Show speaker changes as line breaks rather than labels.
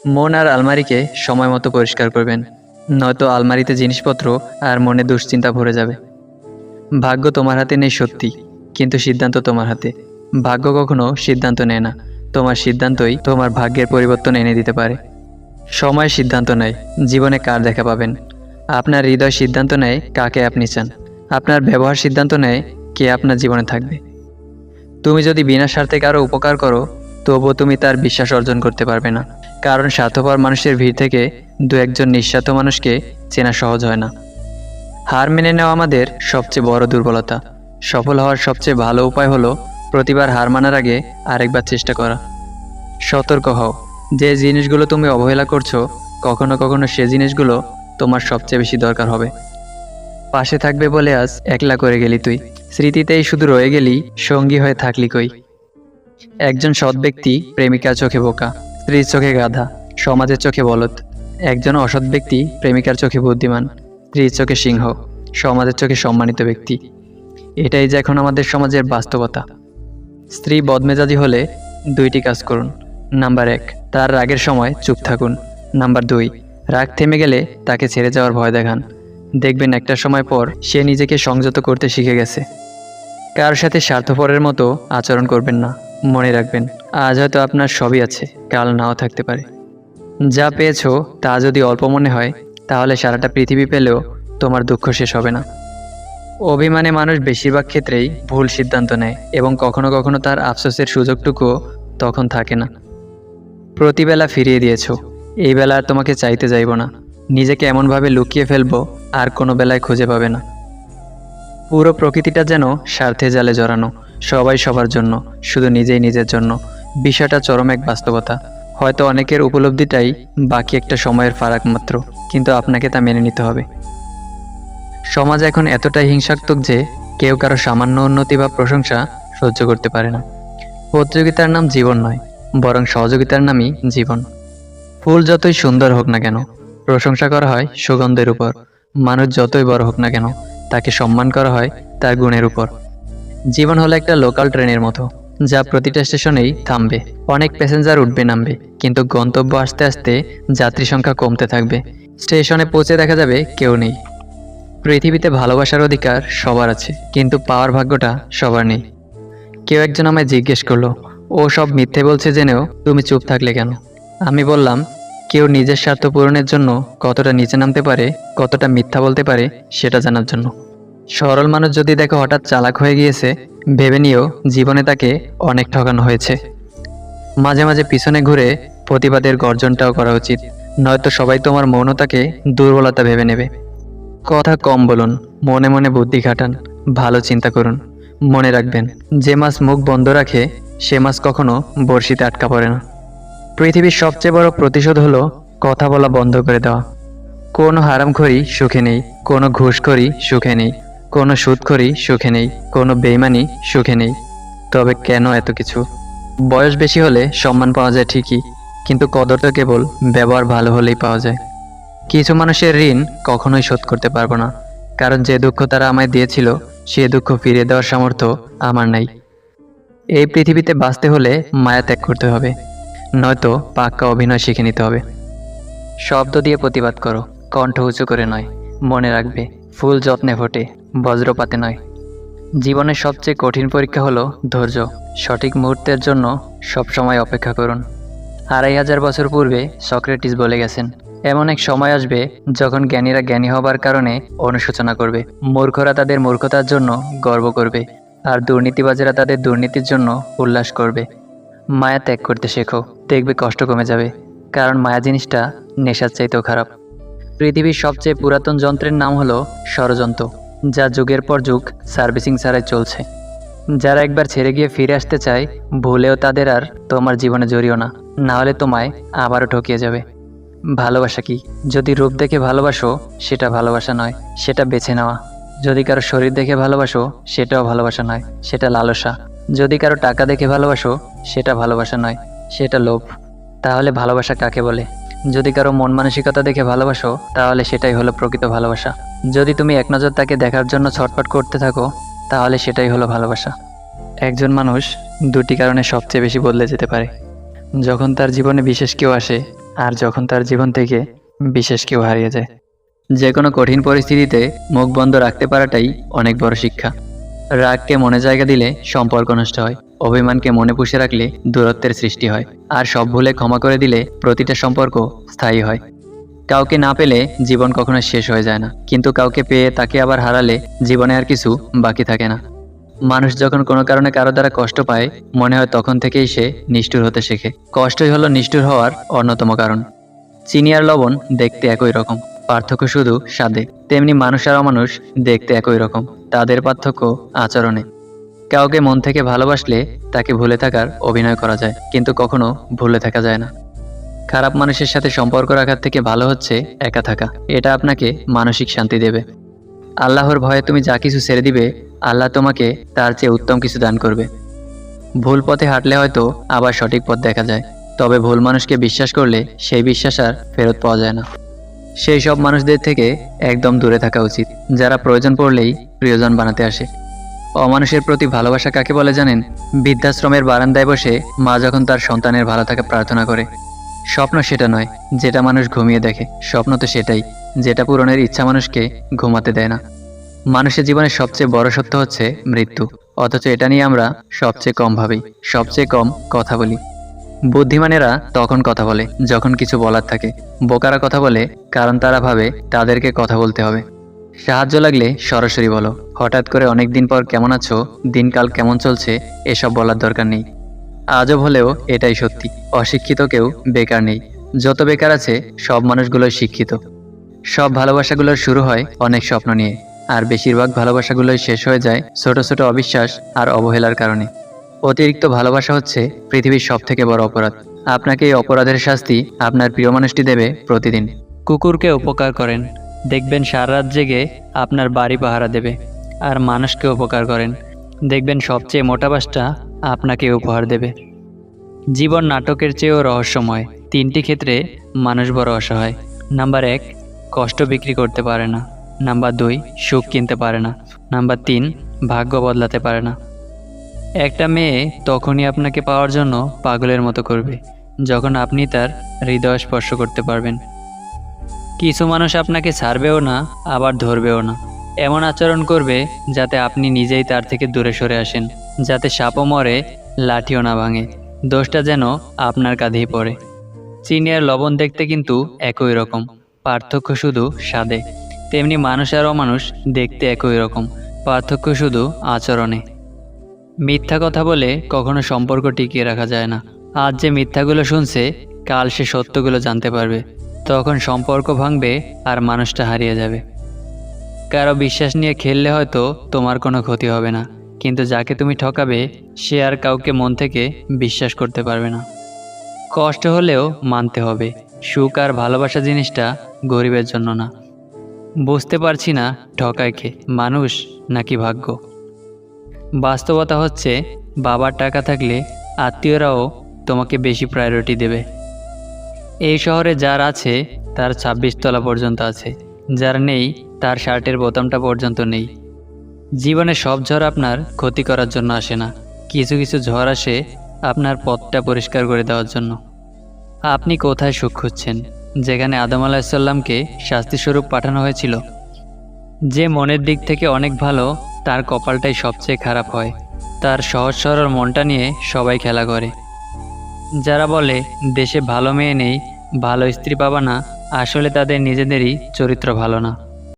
মন আর আলমারিকে সময় মতো পরিষ্কার করবেন, নয়তো আলমারিতে জিনিসপত্র আর মনে দুশ্চিন্তা ভরে যাবে। ভাগ্য তোমার হাতে নেই সত্যি, কিন্তু সিদ্ধান্ত তোমার হাতে। ভাগ্য কখনো সিদ্ধান্ত নেয় না, তোমার সিদ্ধান্তই তোমার ভাগ্যের পরিবর্তন এনে দিতে পারে। সময় সিদ্ধান্ত নেয়, জীবনে কার দেখা পাবেন? আপনার হৃদয় সিদ্ধান্ত নেয় কাকে আপনি চান। আপনার ব্যবহার সিদ্ধান্ত নেয় কে আপনার জীবনে থাকবে। তুমি যদি বিনা স্বার্থে কারও উপকার করো, তবুও তুমি তার বিশ্বাস অর্জন করতে পারবে না। কারণ স্বার্থপর মানুষের ভিড় থেকে দু একজন নিঃস্বার্থ মানুষকে চেনা সহজ হয় না। হার মেনে নেওয়া আমাদের সবচেয়ে বড় দুর্বলতা। সফল হওয়ার সবচেয়ে ভালো উপায় হলো প্রতিবার হার মানার আগে আরেকবার চেষ্টা করা। সতর্ক হও। যে জিনিসগুলো তুমি অবহেলা করছ, কখনো কখনো সে জিনিসগুলো তোমার সবচেয়ে বেশি দরকার হবে। পাশে থাকবে বলে আজ একলা করে গেলি তুই। স্মৃতিতেই শুধু রয়ে গেলি সঙ্গী হয়ে থাকলি কই। একজন সৎ ব্যক্তি প্রেমিকা চোখে বোকা। স্ত্রীর চোখে গাধা, সমাজের চোখে বলদ। একজন অসৎ ব্যক্তি, প্রেমিকার চোখে বুদ্ধিমান। স্ত্রীর চোখে সিংহ, সমাজের চোখে সম্মানিত ব্যক্তি। এটাই যে এখন আমাদের সমাজের বাস্তবতা। স্ত্রী বদমেজাজি হলে দুইটি কাজ করুন। নাম্বার এক, তার রাগের সময় চুপ থাকুন। নাম্বার দুই, রাগ থেমে গেলে তাকে ছেড়ে যাওয়ার ভয় দেখান। দেখবেন একটা সময় পর সে নিজেকে সংযত করতে শিখে গেছে। কার সাথে স্বার্থপরের মতো আচরণ করবেন না, মনে রাখবেন। আজ হয়তো আপনার সবই আছে, কাল নাও থাকতে পারে। যা পেয়েছ তা যদি অল্প মনে হয়, তাহলে সারাটা পৃথিবী পেলেও তোমার দুঃখ শেষ হবে না। অভিমানে মানুষ বেশিরভাগ ক্ষেত্রেই ভুল সিদ্ধান্ত নেয় এবং কখনো কখনো তার আফসোসের সুযোগটুকুও তখন থাকে না। প্রতিবেলা ফিরিয়ে দিয়েছ, এই বেলা আর তোমাকে চাইতে যাইব না। নিজেকে এমনভাবে লুকিয়ে ফেলব, আর কোনো বেলায় খুঁজে পাবে না। পুরো প্রকৃতিটা যেন স্বার্থে জালে জড়ানো, সবাই সবার জন্য, শুধু নিজেই নিজের জন্য। বিষয়টা চরম এক বাস্তবতা। হয়তো অনেকের উপলব্ধিটাই বাকি একটা সময়ের ফারাক মাত্র, কিন্তু আপনাকে তা মেনে নিতে হবে। সমাজ এখন এতটাই হিংসাত্মক যে কেউ কারও সামান্য উন্নতি বা প্রশংসা সহ্য করতে পারে না। প্রতিযোগিতার নাম জীবন নয়, বরং সহযোগিতার নামই জীবন। ফুল যতই সুন্দর হোক না কেন, প্রশংসা করা হয় সুগন্ধের উপর। মানুষ যতই বড় হোক না কেন, তাকে সম্মান করা হয় তার গুণের উপর। জীবন হলো একটা লোকাল ট্রেনের মতো। যা প্রতিটা স্টেশনেই থামবে। অনেক প্যাসেঞ্জার উঠবে নামবে, কিন্তু গন্তব্য আসতে আসতে যাত্রী সংখ্যা কমতে থাকবে। স্টেশনে পৌঁছে দেখা যাবে কেউ নেই। পৃথিবীতে ভালোবাসার অধিকার সবার আছে, কিন্তু পাওয়ার ভাগ্যটা সবার নেই। কেউ একজন আমায় জিজ্ঞেস করল, ও সব মিথ্যে বলছে জেনেও তুমি চুপ থাকলে কেন? আমি বললাম, কেউ নিজের স্বার্থ পূরণের জন্য কতটা নিচে নামতে পারে, কতটা মিথ্যা বলতে পারে, সেটা জানার জন্য। সরল মানুষ যদি দেখো হঠাৎ চালাক হয়ে গিয়েছে ভেবে নিয়েও জীবনে তাকে অনেক ঠকানো হয়েছে। মাঝে মাঝে পিছনে ঘুরে প্রতিবাদের গর্জনটাও করা উচিত, নয়তো সবাই তোমার মৌনতাকে দুর্বলতা ভেবে নেবে। কথা কম বলুন, মনে মনে বুদ্ধি খাটান, ভালো চিন্তা করুন, মনে রাখবেন, যে মাছ মুখ বন্ধ রাখে, সে মাছ কখনো বড়শিতে আটকা পড়ে না। পৃথিবীর সবচেয়ে বড় প্রতিশোধ হলো কথা বলা বন্ধ করে দেওয়া। কোনো হারামখড়ি সুখে নেই, কোনো ঘুষখড়ি সুখে নেই। কোনো সুদখড়ি সুখে নেই, কোনো বেইমানি সুখে নেই। তবে কেন এত কিছু? বয়স বেশি হলে সম্মান পাওয়া যায় ঠিকই, কিন্তু কদর তো কেবল ব্যবহার ভালো হলেই পাওয়া যায়। কিছু মানুষের ঋণ কখনোই শোধ করতে পারব না, কারণ যে দুঃখ তারা আমায় দিয়েছিল, সে দুঃখ ফিরিয়ে দেওয়ার সামর্থ্য আমার নাই। এই পৃথিবীতে বাঁচতে হলে মায়া ত্যাগ করতে হবে, নয়তো পাক্কা অভিনয় শিখে নিতে হবে। শব্দ দিয়ে প্রতিবাদ করো, কণ্ঠ উঁচু করে নয়, মনে রাখবে, ফুল যত্নে ফোটে। বজ্রপাতে নয়। জীবনের সবচেয়ে কঠিন পরীক্ষা হলো ধৈর্য। সঠিক মুহূর্তের জন্য সবসময় অপেক্ষা করুন। আড়াই হাজার বছর পূর্বে সক্রেটিস বলে গেছেন, এমন এক সময় আসবে যখন জ্ঞানীরা জ্ঞানী হবার কারণে অনুশোচনা করবে। মূর্খরা তাদের মূর্খতার জন্য গর্ব করবে আর দুর্নীতিবাজেরা তাদের দুর্নীতির জন্য উল্লাস করবে। মায়া ত্যাগ করতে শেখো, দেখবে কষ্ট কমে যাবে, কারণ মায়া জিনিসটা নেশার চাইতেও খারাপ। পৃথিবীর সবচেয়ে পুরাতন যন্ত্রের নাম হলো ষড়যন্ত্র। যা যুগের পর যুগ সার্ভিসিং ছাড়াই চলছে। যারা একবার ছেড়ে গিয়ে ফিরে আসতে চায়, ভুলেও তাদের আর তোমার জীবনে জড়িও না। না হলে তোমায় আবারও ঠকিয়ে যাবে। ভালোবাসা কি? যদি রূপ দেখে ভালোবাসো, সেটা ভালোবাসা নয়, সেটা বেছে নেওয়া। যদি কারও শরীর দেখে ভালোবাসো, সেটাও ভালোবাসা নয়, সেটা লালসা। যদি কারও টাকা দেখে ভালোবাসো, সেটা ভালোবাসা নয়, সেটা লোভ। তাহলে ভালোবাসা কাকে বলে? যদি কারও মন মানসিকতা দেখে ভালোবাসো, তাহলে সেটাই হলো প্রকৃত ভালোবাসা। যদি তুমি এক নজর তাকে দেখার জন্য ছটফট করতে থাকো, তাহলে সেটাই হলো ভালোবাসা। একজন মানুষ দুটি কারণে সবচেয়ে বেশি বদলে যেতে পারে। যখন তার জীবনে বিশেষ কেউ আসে, আর যখন তার জীবন থেকে বিশেষ কেউ হারিয়ে যায়। যে কোনো কঠিন পরিস্থিতিতে মুখ বন্ধ রাখতে পারাটাই অনেক বড় শিক্ষা। রাগকে মনে জায়গা দিলে সম্পর্ক নষ্ট হয়। অভিমানকে মনে পুষে রাখলে দূরত্বের সৃষ্টি হয়, আর সব ভুলে ক্ষমা করে দিলে প্রতিটা সম্পর্ক স্থায়ী হয়। কাউকে না পেলে জীবন কখনো শেষ হয়ে যায় না, কিন্তু কাউকে পেয়ে তাকে আবার হারালে জীবনে আর কিছু বাকি থাকে না। মানুষ যখন কোনো কারণে কারও দ্বারা কষ্ট পায়, মনে হয় তখন থেকেই সে নিষ্ঠুর হতে শেখে। কষ্টই হলো নিষ্ঠুর হওয়ার অন্যতম কারণ। চিনি আর লবণ দেখতে একই রকম, পার্থক্য শুধু স্বাদে। তেমনি মানুষ আর অমানুষ দেখতে একই রকম, তাদের পার্থক্য আচরণে। কাউকে মন থেকে ভালোবাসলে তাকে ভুলে থাকার অভিনয় করা যায়, কিন্তু কখনো ভুলে থাকা যায় না। খারাপ মানুষের সাথে সম্পর্ক রাখার থেকে ভালো হচ্ছে একা থাকা, এটা আপনাকে মানসিক শান্তি দেবে। আল্লাহর ভয়ে তুমি যা কিছু ছেড়ে দিবে, আল্লাহ তোমাকে তার চেয়ে উত্তম কিছু দান করবে। ভুল পথে হাঁটলে হয়তো আবার সঠিক পথ দেখা যায়, তবে ভুল মানুষকে বিশ্বাস করলে সেই বিশ্বাস আর ফেরত পাওয়া যায় না। সেই সব মানুষদের থেকে একদম দূরে থাকা উচিত, যারা প্রয়োজন পড়লেই প্রিয়জন বানাতে আসে। অমানুষের প্রতি ভালোবাসা কাকে বলে জানেন? বৃদ্ধাশ্রমের বারান্দায় বসে মা যখন তার সন্তানের ভালো থাকা প্রার্থনা করে, স্বপ্ন সেটা নয় যেটা মানুষ ঘুমিয়ে দেখে, স্বপ্ন তো সেটাই, যেটা পূরণের ইচ্ছা মানুষকে ঘুমাতে দেয় না। মানুষের জীবনের সবচেয়ে বড় সত্য হচ্ছে মৃত্যু, অথচ এটা নিয়ে আমরা সবচেয়ে কম ভাবি, সবচেয়ে কম কথা বলি। বুদ্ধিমানেরা তখন কথা বলে, যখন কিছু বলার থাকে। বোকারা কথা বলে, কারণ তারা ভাবে তাদেরকে কথা বলতে হবে। সাহায্য লাগলে সরাসরি বলো। হঠাৎ করে অনেক দিন পর কেমন আছো? দিনকাল কেমন চলছে? এসব বলার দরকার নেই। আজব হলেও এটাই সত্যি, অশিক্ষিত কেউ বেকার নেই। যত বেকার আছে, সব মানুষগুলোই শিক্ষিত। সব ভালোবাসাগুলোর শুরু হয় অনেক স্বপ্ন নিয়ে। আর বেশিরভাগ ভালোবাসাগুলোই শেষ হয়ে যায় ছোট ছোট অবিশ্বাস আর অবহেলার কারণে। অতিরিক্ত ভালোবাসা হচ্ছে পৃথিবীর সব থেকে বড় অপরাধ। আপনাকে এই অপরাধের শাস্তি আপনার প্রিয় মানুষটি দেবে প্রতিদিন। কুকুরকে উপকার করেন। দেখবেন সারা রাত জেগে আপনার বাড়ি পাহারা দেবে আর মানুষকে উপকার করেন। দেখবেন সবচেয়ে মোটা বাসটা আপনাকে উপহার দেবে। জীবন নাটকের চেয়েও রহস্যময় তিনটি ক্ষেত্রে মানুষ বড় অসহায়। নাম্বার এক, কষ্ট বিক্রি করতে পারে না। নাম্বার দুই, সুখ কিনতে পারে না। নাম্বার তিন, ভাগ্য বদলাতে পারে না। একটা মেয়ে তখনই আপনাকে পাওয়ার জন্য পাগলের মতো করবে, যখন আপনি তার হৃদয় স্পর্শ করতে পারবেন। কিছু মানুষ আপনাকে ছাড়বেও না, আবার ধরবেও না। এমন আচরণ করবে যাতে আপনি নিজেই তার থেকে দূরে সরে আসেন, যাতে সাপও মরে, লাঠিও না ভাঙে। দোষটা যেন আপনার কাঁধেই পড়ে। চিনি আর লবণ দেখতে কিন্তু একই রকম, পার্থক্য শুধু স্বাদে। তেমনি মানুষ আর অমানুষ দেখতে একই রকম, পার্থক্য শুধু আচরণে। মিথ্যা কথা বলে কখনো সম্পর্ক টিকিয়ে রাখা যায় না। আজ যে মিথ্যাগুলো শুনছে, কাল সে সত্যগুলো জানতে পারবে। তখন সম্পর্ক ভাঙবে আর মানুষটা হারিয়ে যাবে। কারও বিশ্বাস নিয়ে খেললে হয়তো তোমার কোনো ক্ষতি হবে না, কিন্তু যাকে তুমি ঠকাবে, সে আর কাউকে মন থেকে বিশ্বাস করতে পারবে না। কষ্ট হলেও মানতে হবে, সুখ আর ভালোবাসা জিনিসটা গরিবের জন্য না। বুঝতে পারছি না ঠকায় কে, মানুষ নাকি ভাগ্য। বাস্তবতা হচ্ছে, বাবার টাকা থাকলে আত্মীয়রাও তোমাকে বেশি প্রায়োরিটি দেবে। এই শহরে যার আছে, তার ছাব্বিশ তলা পর্যন্ত আছে। যার নেই, তার শার্টের বোতামটা পর্যন্ত নেই। জীবনে সব ঝড় আপনার ক্ষতি করার জন্য আসে না। কিছু কিছু ঝড় আসে আপনার পথটা পরিষ্কার করে দেওয়ার জন্য। আপনি কোথায় সুখ খুঁজছেন? যেখানে আদম আলাহিসাল্লামকে শাস্তিস্বরূপ পাঠানো হয়েছিল। যে মনের দিক থেকে অনেক ভালো, তার কপালটাই সবচেয়ে খারাপ হয়। তার সহজ সরল মনটা নিয়ে সবাই খেলা করে। যারা বলে, দেশে ভালো মেয়ে নেই, ভালো স্ত্রী পাবা না, আসলে তাদের নিজেদেরই চরিত্র ভালো না।